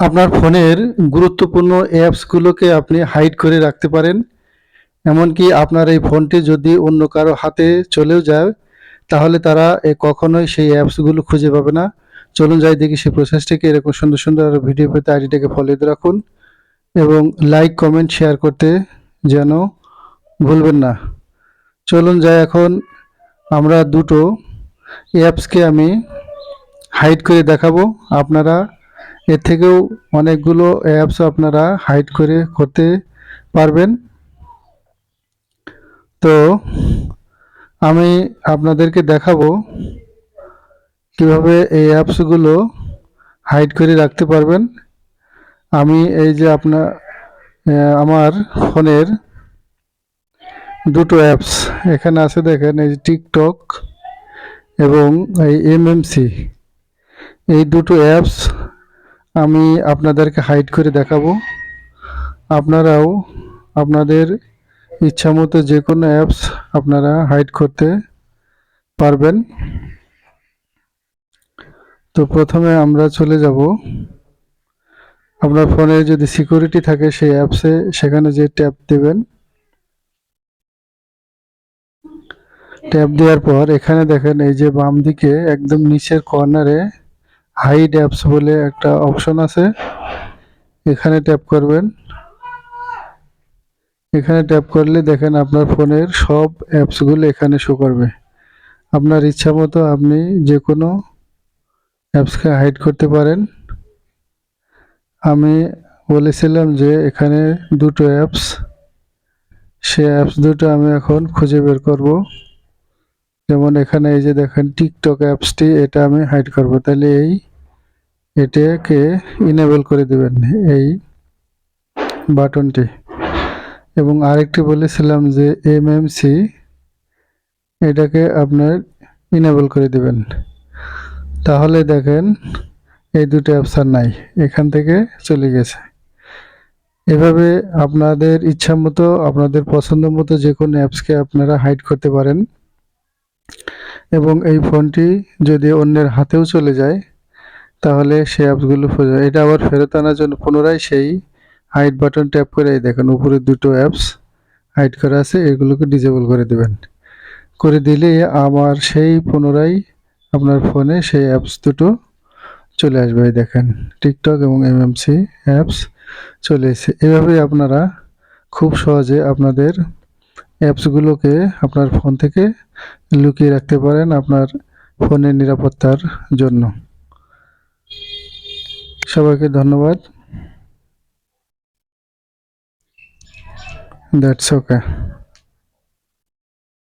আপনার ফোনের গুরুত্বপূর্ণ অ্যাপসগুলোকে আপনি হাইড করে রাখতে পারেন। এমনকি আপনার এই ফোনটি যদি অন্য কারও হাতে চলেও যায়, তাহলে তারা এ কখনোই সেই অ্যাপসগুলো খুঁজে পাবে না। চলুন যাই দেখি সেই প্রসেসটিকে, এরকম সুন্দর সুন্দর আরও ভিডিও পেতে আইডিটাকে ফলো রাখুন। এবং লাইক কমেন্ট শেয়ার করতে যেন ভুলবেন না। চলুন যাই এখন আমরা দুটো অ্যাপসকে আমি হাইড করে দেখাবো। আপনারা এর থেকেও অনেকগুলো অ্যাপস আপনারা হাইড করে করতে পারবেন। তো আমি আপনাদেরকে দেখাবো কীভাবে এই অ্যাপসগুলো হাইড করে রাখতে পারবেন। আমি এই যে আপনার আমার ফোনের দুটো অ্যাপস এখানে আছে দেখেন এই টিকটক এবং এই এমএমসি এই দুটো অ্যাপস আমি আপনাদেরকে হাইড করে দেখাবো। আপনারাও আপনাদের ইচ্ছামতো যে কোনো অ্যাপস আপনারা হাইড করতে পারবেন। তো প্রথমে আমরা চলে যাব। আপনার ফোনে যদি সিকিউরিটি থাকে সেই অ্যাপসে সেখানে যে ট্যাপ দেবেন। ট্যাপ দেওয়ার পর এখানে দেখেন এই যে বাম দিকে একদম নিচের কর্নারে হাইড অ্যাপস বলে একটা অপশন আছে। এখানে ট্যাপ করবেন। এখানে ট্যাপ করলে দেখেন আপনার ফোনের সব অ্যাপসগুলো এখানে শো করবে। আপনার ইচ্ছা মতো আপনি যে কোনো অ্যাপসকে হাইড করতে পারেন। আমি বলেছিলাম যে এখানে দুটো অ্যাপস সে অ্যাপস দুটো আমি এখন খুঁজে বের করব। যেমন এখানে এই যে দেখেন টিকটক অ্যাপসটি এটা আমি হাইড করব। তাহলে এই এটাকে ইনেবল করে দেবেন এই বাটনটি এবং আরেকটি বলেছিলাম যে এম এমএমসি এটাকে আপনার ইনেবল করে দেবেন। তাহলে দেখেন এই দুটো অ্যাপস আর নাই, এখান থেকে চলে গেছে। এভাবে আপনাদের ইচ্ছা মতো, আপনাদের পছন্দ মতো যে কোনো অ্যাপসকে আপনারা হাইড করতে পারেন। এবং এই ফোনটি যদি অন্যের হাতেও চলে যায়, তাহলে সেই অ্যাপসগুলো এটা আবার ফেরত আনার জন্য পুনরায় সেই হাইড বাটন ট্যাপ করে এই দেখেন, উপরে দুটো অ্যাপস হাইড করা আছে, এগুলোকে ডিজেবল করে দেবেন। করে দিলে আমার সেই পুনরায় আপনার ফোনে সেই অ্যাপস দুটো চলে আসবে, এই দেখেন। টিকটক এবং এমএমসি অ্যাপস চলে এসেছে এভাবেই আপনারা খুব সহজে আপনাদের অ্যাপসগুলোকে আপনার ফোন থেকে লুকিয়ে রাখতে পারেন আপনার ফোনের নিরাপত্তার জন্য। সবাইকে ধন্যবাদ। That's okay